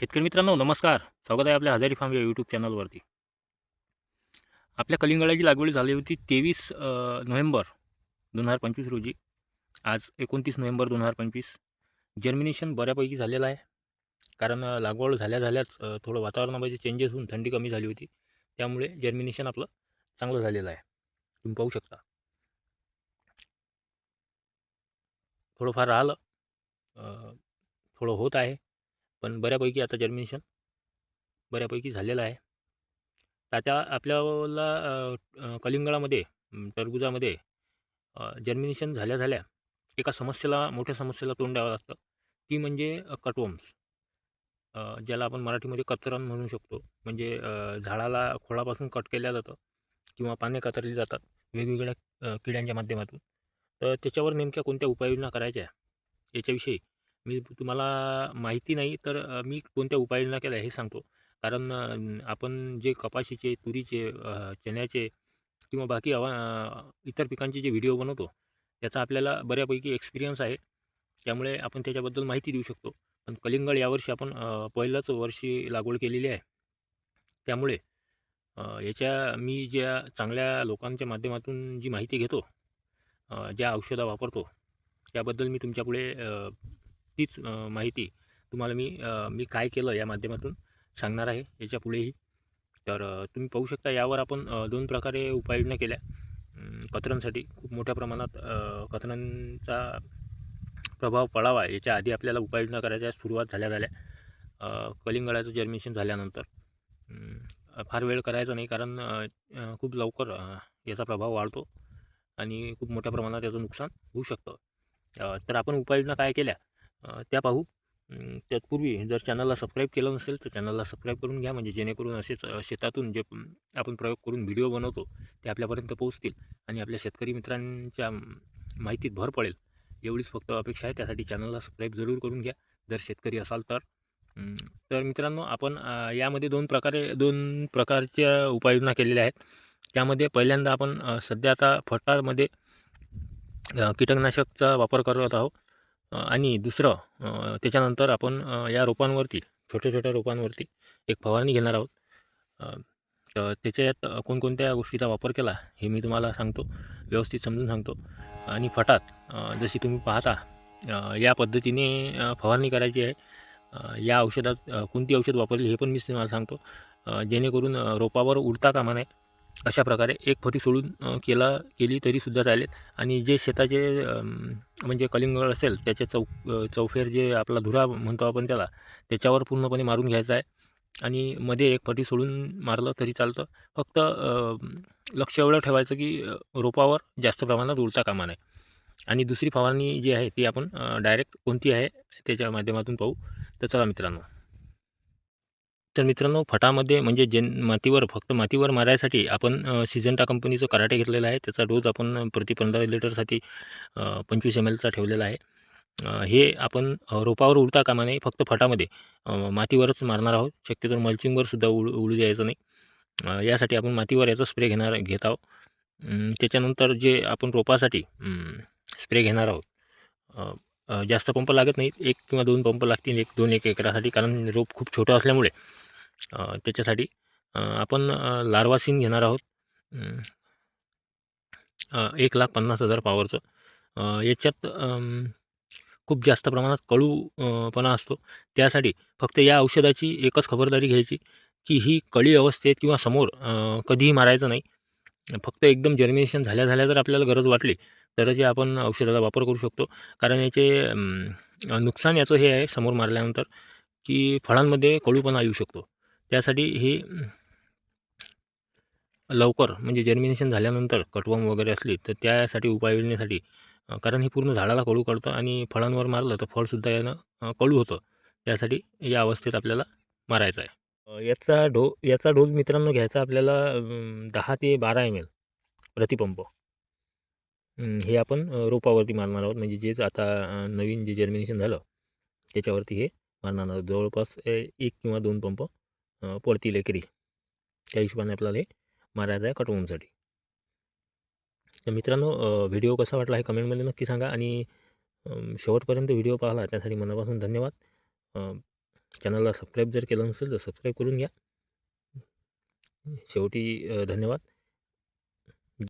शेतकरी मित्रांनो नमस्कार. स्वागत आहे आपल्या हजारी फार्म या यूट्यूब चॅनलवरती आपल्या कलिंगडाची लागवड झाली होती तेवीस नोव्हेंबर दोन हजार पंचवीस रोजी. आज एकोणतीस नोव्हेंबर दोन हजार पंचवीस. जर्मिनेशन बऱ्यापैकी झालेलं आहे. कारण लागवड झाल्या झाल्याच थोडं वातावरणामध्ये चेंजेस होऊन थंडी कमी झाली होती. त्यामुळे जर्मिनेशन आपलं चांगलं झालेलं आहे. तुम्ही पाहू शकता. थोडंफार राहिलं थोडं होत आहे. पण बऱ्यापैकी आता जर्मिनेशन बऱ्यापैकी झालेलं आहे. तात्या आपल्याला कलिंगळामध्ये टरबुजामध्ये जर्मिनेशन झाल्या झाल्या एका समस्येला मोठ्या समस्येला तोंड द्यावं लागतं. ती म्हणजे कटवम्स ज्याला आपण मराठीमध्ये कतरण म्हणू शकतो. म्हणजे झाडाला खोळापासून कट केल्या जातं किंवा पाने कतरली जातात वेगवेगळ्या किड्यांच्या माध्यमातून. तर त्याच्यावर नेमक्या कोणत्या उपाययोजना करायच्या याच्याविषयी मी तुम्हाला माहिती नाही तर अ, मी कोणत्या उपाययोजना केल्या हे सांगतो. कारण अ, आपण जे कपाशीचे तुरीचे अ, चण्याचे किंवा बाकी हवा अ, इतर पिकांचे जे व्हिडिओ बनवतो त्याचा आपल्याला बऱ्यापैकी एक्सपिरियन्स आहे. त्यामुळे आपण त्याच्याबद्दल माहिती देऊ शकतो. पण कलिंगड यावर्षी आपण अ, पहिल्याच वर्षी लागवड केलेली आहे. त्यामुळे अ, याच्या मी ज्या चांगल्या लोकांच्या माध्यमातून जी माहिती घेतो अ, ज्या औषधं वापरतो त्याबद्दल मी तुमच्यापुढे अ, तीच माहिती तुम्हाला मी मी काय केलं या माध्यमातून सांगणार आहे याच्या पुढेही. तर तुम्ही पाहू शकता यावर आपण दोन प्रकारे उपाययोजना केल्या. अम, खूप मोठ्या प्रमाणात अ, प्रभाव पडावा याच्या आधी आपल्याला उपाययोजना करायच्या सुरुवात झाल्या झाल्या कलिंगळाचं कलिंगडाचं जर्मिनेशन झाल्यानंतर. फार वेळ करायचा नाही कारण खूप लवकर याचा प्रभाव वाढतो आणि खूप मोठ्या प्रमाणात याचं नुकसान होऊ शकतं. तर आपण उपाययोजना काय केल्या? त्या पाहू. अम, तत्पूर्वी जर चॅनलला सबस्क्राईब केलं नसेल तर चॅनलला सबस्क्राईब करून घ्या. म्हणजे जेणेकरून असेच शेतातून जे आपण प्रयोग करून व्हिडिओ बनवतो ते आपल्यापर्यंत पोहोचतील आणि आपल्या शेतकरी मित्रांच्या माहितीत भर पडेल. एवढीच फक्त अपेक्षा आहे. त्यासाठी चॅनलला सबस्क्राईब जरूर करून घ्या. जर शेतकरी असाल तर. तर मित्रांनो आपण यामध्ये दोन प्रकारे दोन प्रकारच्या उपाययोजना केलेल्या आहेत. त्यामध्ये पहिल्यांदा आपण सध्या आता फटामध्ये कीटकनाशकचा वापर करत आहोत. आणि दुसरं त्याच्यानंतर आपण या रोपांवरती छोट्या छोट्या रोपांवरती एक फवारणी घेणार आहोत. तर त्याच्यात कोणकोणत्या गोष्टीचा वापर केला हे मी तुम्हाला सांगतो व्यवस्थित समजून सांगतो. आणि फटात जशी तुम्ही पाहता या पद्धतीने फवारणी करायची आहे. या औषधात कोणती औषध वापरली हे पण मी तुम्हाला सांगतो. जेणेकरून रोपावर उडता कामा नये. अशा प्रकारे एक फटी सोडून केला केली तरीसुद्धा चालेल. आणि जे शेताचे म्हणजे कलिंगड असेल त्याचे चौ चौफेर जे आपला धुरा म्हणतो आपण त्याला त्याच्यावर पूर्णपणे मारून घ्यायचा आहे. आणि मध्ये एक फटी सोडून मारलं तरी चालतं. फक्त लक्ष एवढं ठेवायचं की रोपावर जास्त प्रमाणात उडता कामा नये. आणि दुसरी फवारणी जी आहे ती आपण डायरेक्ट कोणती आहे त्याच्या माध्यमातून पाहू. तर चला मित्रांनो. तर मित्रांनो फटामध्ये म्हणजे जे मातीवर फक्त मातीवर मारायसाठी आपण सिजंटा कंपनीचं कराटे घेतलेलं आहे. त्याचा डोस आपण प्रति पंधरा लिटरसाठी पंचवीस एम एलचा ठेवलेला आहे. हे आपण रोपावर उडता कामा नाही फक्त फटामध्ये मातीवरच मारणार आहोत. शक्यतो मल्चिंगवर सुद्धा उड उडू द्यायचं नाही. यासाठी आपण मातीवर याचा स्प्रे घेणार घेत आहोत. त्याच्यानंतर जे आपण रोपासाठी स्प्रे घेणार आहोत जास्त पंप लागत नाहीत. एक किंवा दोन पंप लागतील एक दोन एक एकरासाठी. कारण रोप खूप छोटं असल्यामुळे त्याच्यासाठी आपण अ, लार्वासिन घेणार आहोत. एक लाख पन्नास हजार पावरचं. याच्यात खूप जास्त प्रमाणात कळूपणा असतो. त्यासाठी फक्त या औषधाची एकच खबरदारी घ्यायची की ही कळी अवस्थेत किंवा समोर कधीही मारायचं नाही. फक्त एकदम जर्मिनेशन झाल्या झाल्या जर आपल्याला गरज वाटली तरच या आपण औषधाचा वापर करू शकतो. कारण याचे नुकसान याचं हे आहे समोर मारल्यानंतर की फळांमध्ये कळूपणा येऊ शकतो. त्यासाठी ही लवकर म्हणजे जर्मिनेशन झाल्यानंतर कटवम वगैरे असली तर त्यासाठी उपाययोजनेसाठी कारण हे पूर्ण झाडाला कळू कळतं आणि फळांवर मारलं तर फळसुद्धा यानं कळू होतं. त्यासाठी या अवस्थेत आपल्याला मारायचं आहे. याचा डो याचा डोस मित्रांनो घ्यायचा आपल्याला दहा ते बारा एम एल प्रतिपंप. हे आपण रोपावरती मारणार आहोत. म्हणजे जेच आता नवीन जे जर्मिनेशन झालं त्याच्यावरती हे मारणार आहोत. जवळपास एक किंवा दोन पंप पडतील एकरी त्या हिशोबाने आपल्याला हे मारायचं आहे कटवूनसाठी. तर मित्रांनो व्हिडिओ कसा वाटला हे कमेंटमध्ये नक्की सांगा आणि शेवटपर्यंत व्हिडिओ पाहला त्यासाठी मनापासून धन्यवाद. चॅनलला सबस्क्राईब जर केलं नसेल तर सबस्क्राईब करून घ्या. शेवटी धन्यवाद.